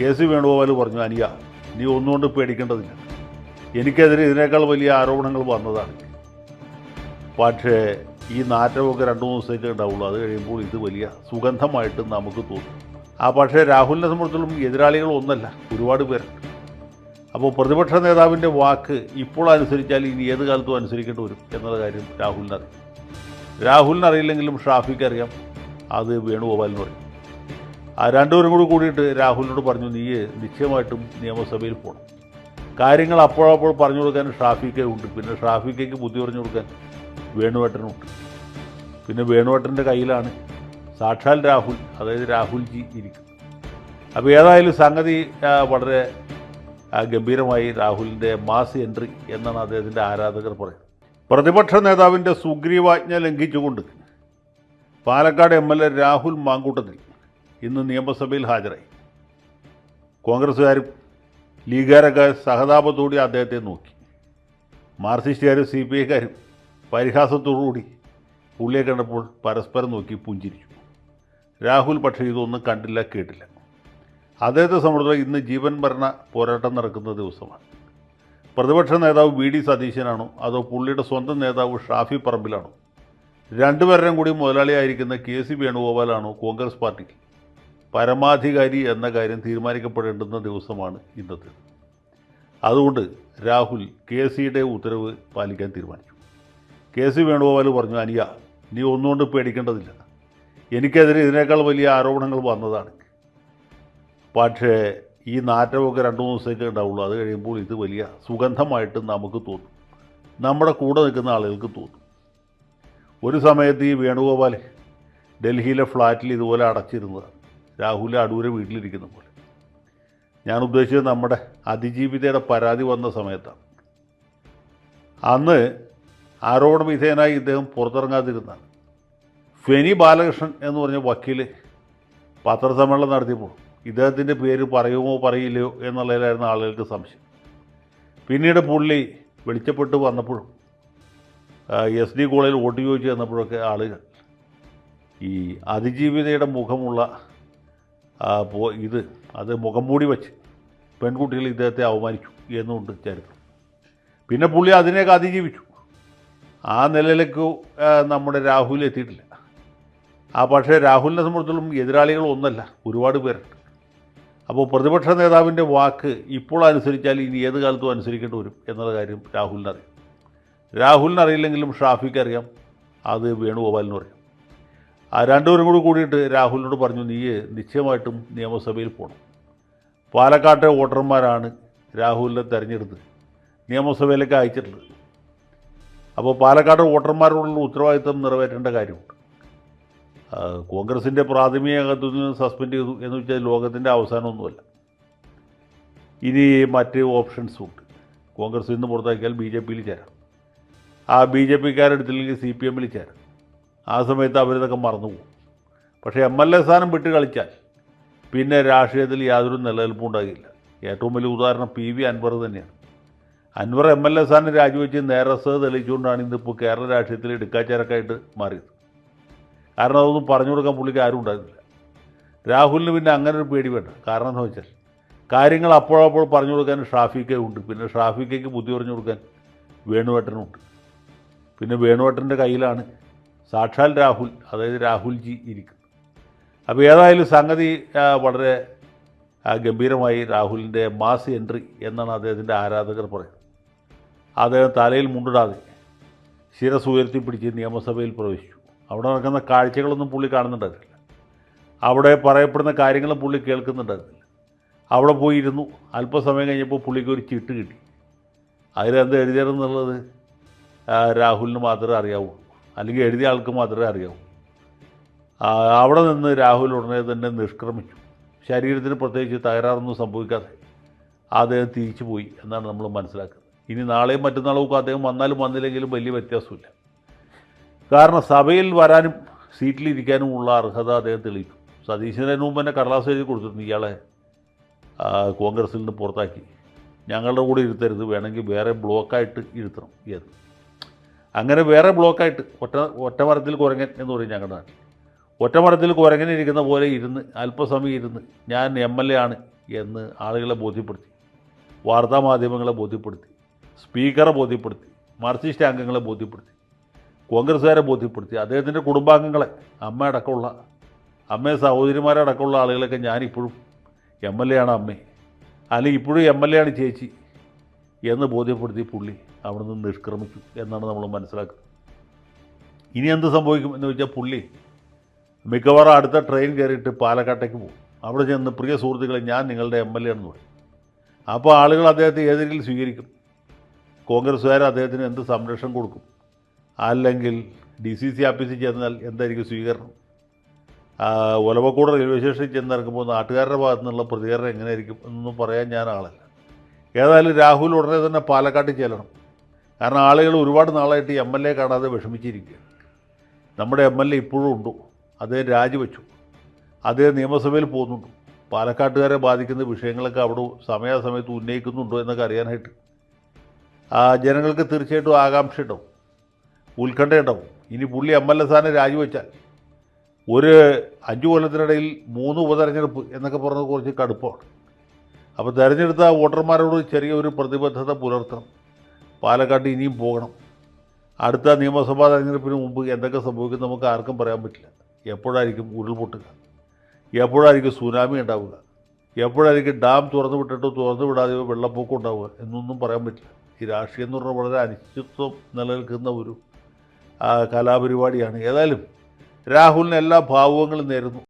K C Venugopal പറഞ്ഞു അനിയ നീ ഒന്നുകൊണ്ട് പേടിക്കേണ്ടതില്ല. എനിക്കെതിരെ ഇതിനേക്കാൾ വലിയ ആരോപണങ്ങൾ വന്നതാണ്. പക്ഷേ ഈ നാറ്റമൊക്കെ രണ്ട് മൂന്ന് ദിവസത്തേക്ക് ഉണ്ടാവുള്ളൂ. അത് കഴിയുമ്പോൾ ഇത് വലിയ സുഗന്ധമായിട്ട് നമുക്ക് തോന്നും. ആ പക്ഷേ രാഹുലിനെ സംബന്ധിച്ചിടത്തോളം എതിരാളികൾ ഒന്നല്ല ഒരുപാട് പേരുണ്ട് അപ്പോൾ പ്രതിപക്ഷ നേതാവിന്റെ വാക്ക് ഇപ്പോൾ അനുസരിച്ചാൽ ഇനി ഏത് കാലത്തും അനുസരിക്കേണ്ടി വരും എന്നുള്ള കാര്യം രാഹുലിനറിയാം. രാഹുലിനറിയില്ലെങ്കിലും ഷാഫിക്ക് അറിയാം അത് വേണുഗോപാലിന് പറയും ആ രണ്ടുപേരും കൂടി കൂടിയിട്ട് രാഹുലിനോട് പറഞ്ഞു നീ നിശ്ചയമായിട്ടും നിയമസഭയിൽ പോകണം കാര്യങ്ങൾ അപ്പോഴപ്പോൾ പറഞ്ഞു കൊടുക്കാൻ ഷാഫിക്ക ഉണ്ട്. പിന്നെ ഷാഫിക്കയ്ക്ക് ബുദ്ധി പറഞ്ഞു കൊടുക്കാൻ വേണുവേട്ടനുണ്ട്. പിന്നെ വേണുവേട്ടന്റെ കയ്യിലാണ് സാക്ഷാൽ രാഹുൽ അതായത് രാഹുൽജി ഇരിക്കും അപ്പോൾ ഏതായാലും സംഗതി വളരെ ഗംഭീരമായി രാഹുലിന്റെ മാസ് എൻട്രി എന്നാണ് അദ്ദേഹത്തിന്റെ ആരാധകർ പറയുന്നത്. പ്രതിപക്ഷ നേതാവിന്റെ സുഗ്രീവാജ്ഞ ലംഘിച്ചുകൊണ്ട് Palakkad M L A Rahul Mamkootathil ഇന്ന് നിയമസഭയിൽ ഹാജരായി. കോൺഗ്രസ്സുകാരും ലീഗുകാരൊക്കെ സഹതാപത്തോടെ അദ്ദേഹത്തെ നോക്കി. മാർക്സിസ്റ്റുകാരും സി പി ഐക്കാരും പരിഹാസത്തോടുകൂടി പുള്ളിയെ കണ്ടപ്പോൾ പരസ്പരം നോക്കി പുഞ്ചിരിച്ചു. രാഹുൽ പക്ഷേ ഇതൊന്നും കണ്ടില്ല കേട്ടില്ല. അദ്ദേഹത്തെ സംബന്ധിച്ച് ഇന്ന് ജീവൻ ഭരണ പോരാട്ടം നടക്കുന്ന ദിവസമാണ്. പ്രതിപക്ഷ നേതാവ് വി ഡി സതീശനാണോ അതോ പുള്ളിയുടെ സ്വന്തം നേതാവ് ഷാഫി പറമ്പിലാണോ? രണ്ടുപേരുടെയും കൂടി മുതലാളിയായിരിക്കുന്ന കെ സി വേണുഗോപാലാണോ കോൺഗ്രസ് പാർട്ടി പരമാധികാരി എന്ന കാര്യം തീരുമാനിക്കപ്പെടേണ്ടുന്ന ദിവസമാണ് ഇന്നത്തെ. അതുകൊണ്ട് രാഹുൽ കെ സിയുടെ ഉത്തരവ് പാലിക്കാൻ തീരുമാനിച്ചു. കെ സി വേണുഗോപാൽ പറഞ്ഞു അനിയ നീ ഒന്നുകൊണ്ട് പേടിക്കേണ്ടതില്ല. എനിക്കെതിരെ ഇതിനേക്കാൾ വലിയ ആരോപണങ്ങൾ വന്നതാണ്. പക്ഷേ ഈ നാറ്റമൊക്കെ രണ്ട് മൂന്ന് ദിവസത്തേക്ക് ഉണ്ടാവുള്ളൂ. അത് കഴിയുമ്പോൾ ഇത് വലിയ സുഗന്ധമായിട്ട് നമുക്ക് തോന്നും. നമ്മുടെ കൂടെ നിൽക്കുന്ന ആളുകൾക്ക് തോന്നും. ഒരു സമയത്ത് ഈ വേണുഗോപാൽ ഡൽഹിയിലെ ഫ്ലാറ്റിൽ ഇതുപോലെ അടച്ചിരുന്നതാണ്. രാഹുൽ അടൂര് വീട്ടിലിരിക്കുന്ന പോലെ. ഞാൻ ഉദ്ദേശിച്ചത് നമ്മുടെ അതിജീവിതയുടെ പരാതി വന്ന സമയത്താണ്. അന്ന് ആരോപണ വിധേയനായി ഇദ്ദേഹം പുറത്തിറങ്ങാതിരുന്നാണ് ഫെനി ബാലകൃഷ്ണൻ എന്ന് പറഞ്ഞ വക്കീൽ പത്രസമ്മേളനം നടത്തിയപ്പോൾ ഇദ്ദേഹത്തിന്റെ പേര് പറയുമോ പറയില്ലയോ എന്നുള്ളതിലായിരുന്നു ആളുകൾക്ക് സംശയം. പിന്നീട് പുള്ളി വെളിച്ചപ്പെട്ട് വന്നപ്പോഴും എസ് ഡി കോളേജിൽ വോട്ട് ചോദിച്ചു ചെന്നപ്പോഴൊക്കെ ആളുകൾ ഈ അതിജീവിതയുടെ മുഖമുള്ള ഇത് അത് മുഖം മൂടി വെച്ച് പെൺകുട്ടികൾ ഇദ്ദേഹത്തെ അവമാനിച്ചു എന്നുണ്ട് ചരിത്രം. പിന്നെ പുള്ളി അതിനെയൊക്കെ അതിജീവിച്ചു. ആ നിലയിലേക്ക് നമ്മുടെ രാഹുൽ എത്തിയിട്ടില്ല. ആ പക്ഷേ രാഹുലിനെ സംബന്ധിച്ചിടത്തോളം എതിരാളികൾ ഒന്നല്ല ഒരുപാട് പേരുണ്ട്. അപ്പോൾ പ്രതിപക്ഷ നേതാവിന്റെ വാക്ക് ഇപ്പോൾ അനുസരിച്ചാൽ ഇനി ഏത് കാലത്തും അനുസരിക്കേണ്ടി വരും എന്നുള്ള കാര്യം രാഹുലിനറിയാം. രാഹുലിനറിയില്ലെങ്കിലും ഷാഫിക്ക് അറിയാം. അത് വേണുഗോപാലിനും അറിയാം. രണ്ടുപേരും കൂടി കൂടിയിട്ട് രാഹുലിനോട് പറഞ്ഞു നീ നിശ്ചയമായിട്ടും നിയമസഭയിൽ പോകണം പാലക്കാട്ടെ വോട്ടർമാരാണ് രാഹുലിനെ തിരഞ്ഞെടുത്ത് നിയമസഭയിലേക്ക് അയച്ചിട്ടുള്ളത്. അപ്പോൾ പാലക്കാട് വോട്ടർമാരോടുള്ള ഉത്തരവാദിത്തം നിറവേറ്റേണ്ട കാര്യമുണ്ട്. കോൺഗ്രസിന്റെ പ്രാഥമിക അംഗത്വത്തിൽ നിന്ന് സസ്പെൻഡ് ചെയ്തു എന്ന് വെച്ചാൽ ലോകത്തിന്റെ അവസാനമൊന്നുമല്ല. ഇനി മറ്റ് ഓപ്ഷൻസും ഉണ്ട്. കോൺഗ്രസ് നിന്ന് പുറത്താക്കിയാൽ ബി ജെ പിയിൽ ചേരാം. ആ ബി ജെ പിക്കാരെടുത്തില്ലെങ്കിൽ സി പി എമ്മിൽ ചേരാം. ആ സമയത്ത് അവരിതൊക്കെ മറന്നുപോകും. പക്ഷേ എം എൽ എ സ്ഥാനം വിട്ട് കളിച്ചാൽ പിന്നെ രാഷ്ട്രീയത്തിൽ യാതൊരു നിലനിൽപ്പും ഉണ്ടാകില്ല. ഏറ്റവും വലിയ ഉദാഹരണം പി വി അൻവർ തന്നെയാണ്. അൻവർ എം എൽ എ സ്ഥാനം രാജിവെച്ച് നേരസ് തെളിയിച്ചുകൊണ്ടാണ് ഇന്നിപ്പോൾ കേരള രാഷ്ട്രീയത്തിൽ എടുക്കാച്ചേരക്കായിട്ട് മാറിയത്. കാരണം അതൊന്നും പറഞ്ഞു കൊടുക്കാൻ പുള്ളിക്ക് ആരും ഉണ്ടായിരുന്നില്ല. രാഹുലിന് പിന്നെ അങ്ങനെ ഒരു പേടി വേണ്ട. കാരണം എന്ന് വെച്ചാൽ കാര്യങ്ങൾ അപ്പോഴപ്പോൾ പറഞ്ഞു കൊടുക്കാൻ ഷാഫിക്ക ഉണ്ട്. പിന്നെ ഷാഫിക്കയ്ക്ക് ബുദ്ധി പറഞ്ഞു കൊടുക്കാൻ വേണുവേട്ടനുണ്ട്. പിന്നെ വേണുവേട്ടന്റെ കയ്യിലാണ് സാക്ഷാൽ രാഹുൽ അതായത് രാഹുൽജി ഇരിക്കും. അപ്പോൾ ഏതായാലും സംഗതി വളരെ ഗംഭീരമായി രാഹുലിന്റെ മാസ് എൻട്രി എന്നാണ് അദ്ദേഹത്തിന്റെ ആരാധകർ പറയുന്നത്. അദ്ദേഹം തലയിൽ മുണ്ടിടാതെ ശിരസ് ഉയർത്തിപ്പിടിച്ച് നിയമസഭയിൽ പ്രവേശിച്ചു. അവിടെ നടക്കുന്ന കാഴ്ചകളൊന്നും പുള്ളി കാണുന്നുണ്ടായിരുന്നില്ല. അവിടെ പറയപ്പെടുന്ന കാര്യങ്ങളും പുള്ളി കേൾക്കുന്നുണ്ടായിരുന്നില്ല. അവിടെ പോയിരുന്നു. അല്പസമയം കഴിഞ്ഞപ്പോൾ പുള്ളിക്ക് ഒരു ചിട്ട് കിട്ടി. അതിലെന്ത് എഴുതിയതെന്നുള്ളത് രാഹുലിന് മാത്രമേ അറിയാവൂ. അല്ലെങ്കിൽ എഴുതിയ ആൾക്ക് മാത്രമേ അറിയാവൂ. അവിടെ നിന്ന് രാഹുൽ ഉടനെ തന്നെ നിഷ്ക്രമിച്ചു. ശരീരത്തിന് പ്രത്യേകിച്ച് തകരാറൊന്നും സംഭവിക്കാതെ അദ്ദേഹം തിരിച്ചു പോയി എന്നാണ് നമ്മൾ മനസ്സിലാക്കുന്നത്. ഇനി നാളെയും മറ്റന്നാളും അദ്ദേഹം വന്നാലും വന്നില്ലെങ്കിലും വലിയ വ്യത്യാസമില്ല. കാരണം സഭയിൽ വരാനും സീറ്റിലിരിക്കാനും ഉള്ള അർഹത അദ്ദേഹം തെളിയിച്ചു. സതീശന് മുമ്പ് തന്നെ കടലാസ് എഴുതി കൊടുത്തിരുന്നു ഇയാളെ കോൺഗ്രസിൽ നിന്ന് പുറത്താക്കി. ഞങ്ങളുടെ കൂടെ ഇരുത്തരുത് വേണമെങ്കിൽ വേറെ ബ്ലോക്കായിട്ട് ഇരുത്തണം. എന്ന് അങ്ങനെ വേറെ ബ്ലോക്കായിട്ട് ഒറ്റ ഒറ്റമരത്തിൽ കുരങ്ങൻ എന്ന് പറയും ഞങ്ങളുടെ നാട്ടിൽ. ഒറ്റമരത്തിൽ കുരങ്ങൻ ഇരിക്കുന്ന പോലെ ഇരുന്ന് അല്പസമയം ഇരുന്ന് ഞാൻ എം എൽ എ ആണ് എന്ന് ആളുകളെ ബോധ്യപ്പെടുത്തി വാർത്താമാധ്യമങ്ങളെ ബോധ്യപ്പെടുത്തി സ്പീക്കറെ ബോധ്യപ്പെടുത്തി മാർക്സിസ്റ്റ് അംഗങ്ങളെ ബോധ്യപ്പെടുത്തി കോൺഗ്രസ്സുകാരെ ബോധ്യപ്പെടുത്തി അദ്ദേഹത്തിന്റെ കുടുംബാംഗങ്ങളെ അമ്മ അടക്കമുള്ള അമ്മയെ സഹോദരിമാരെ അടക്കമുള്ള ആളുകളൊക്കെ ഞാനിപ്പോഴും എം എൽ എ ആണ് അമ്മേ. അല്ലെങ്കിൽ ഇപ്പോഴും എം എൽ എ ആണ് ചേച്ചി എന്ന് ബോധ്യപ്പെടുത്തി പുള്ളി അവിടെ നിന്ന് നിഷ്ക്രമിച്ചു എന്നാണ് നമ്മൾ മനസ്സിലാക്കുന്നത്. ഇനി എന്ത് സംഭവിക്കും എന്ന് വെച്ചാൽ പുള്ളി മിക്കവാറും അടുത്ത ട്രെയിൻ കയറിയിട്ട് പാലക്കാട്ടേക്ക് പോകും. അവിടെ ചെന്ന് പ്രിയ സുഹൃത്തുക്കളെ ഞാൻ നിങ്ങളുടെ എം എൽ എ എന്ന് പറയും. അപ്പോൾ ആളുകൾ അദ്ദേഹത്തെ ഏത് രീതിയിൽ സ്വീകരിക്കും? കോൺഗ്രസ്സുകാർ അദ്ദേഹത്തിന് എന്ത് സംരക്ഷണം കൊടുക്കും? അല്ലെങ്കിൽ ഡി സി സി ഓഫീസിൽ ചെന്നാൽ എന്തായിരിക്കും സ്വീകരണം? ഒലവക്കൂട് റെയിൽവേ സ്റ്റേഷനിൽ ചെന്നിറക്കുമ്പോൾ നാട്ടുകാരുടെ ഭാഗത്തു നിന്നുള്ള പ്രതികരണം എങ്ങനെയായിരിക്കും എന്നൊന്നും പറയാൻ ഞാൻ ആളല്ല. ഏതായാലും രാഹുൽ ഉടനെ തന്നെ പാലക്കാട്ടിൽ ചെല്ലണം. കാരണം ആളുകൾ ഒരുപാട് നാളായിട്ട് ഈ എം എൽ എ കാണാതെ വിഷമിച്ചിരിക്കുകയാണ്. നമ്മുടെ എം എൽ എ ഇപ്പോഴും ഉണ്ട്. അദ്ദേഹം രാജിവെച്ചു. അദ്ദേഹം നിയമസഭയിൽ പോകുന്നുണ്ട്. പാലക്കാട്ടുകാരെ ബാധിക്കുന്ന വിഷയങ്ങളൊക്കെ അവിടെ സമയാസമയത്ത് ഉന്നയിക്കുന്നുണ്ടോ എന്നൊക്കെ അറിയാനായിട്ട്. ആ ജനങ്ങൾക്ക് തീർച്ചയായിട്ടും ആകാംക്ഷ ഉണ്ടാവും. ഉത്കണ്ഠ ഉണ്ടാവും. ഇനി പുള്ളി എം എൽ എ സ്ഥാനം രാജിവെച്ചാൽ ഒരു അഞ്ച് കൊല്ലത്തിനിടയിൽ മൂന്ന് ഉപതെരഞ്ഞെടുപ്പ് എന്നൊക്കെ പറഞ്ഞത് കുറച്ച് കടുപ്പമാണ്. അപ്പോൾ തിരഞ്ഞെടുത്ത വോട്ടർമാരോട് ചെറിയൊരു പ്രതിബദ്ധത പുലർത്തണം. പാലക്കാട്ട് ഇനിയും പോകണം. അടുത്ത നിയമസഭാ തെരഞ്ഞെടുപ്പിന് മുമ്പ് എന്തൊക്കെ സംഭവിക്കും നമുക്ക് ആർക്കും പറയാൻ പറ്റില്ല. എപ്പോഴായിരിക്കും ഉരുൾപൊട്ടുക? എപ്പോഴായിരിക്കും സുനാമി ഉണ്ടാവുക? എപ്പോഴായിരിക്കും ഡാം തുറന്നു വിട്ടിട്ടോ തുറന്നു വിടാതെയോ വെള്ളപ്പൊക്കം ഉണ്ടാവുക എന്നൊന്നും പറയാൻ പറ്റില്ല. ഈ രാഷ്ട്രീയം എന്ന് പറഞ്ഞാൽ വളരെ അനിശ്ചിത്വം നിലനിൽക്കുന്ന ഒരു കലാപരിപാടിയാണ്. ഏതായാലും രാഹുലിന് എല്ലാ ഭാവങ്ങളും നേരുന്നു.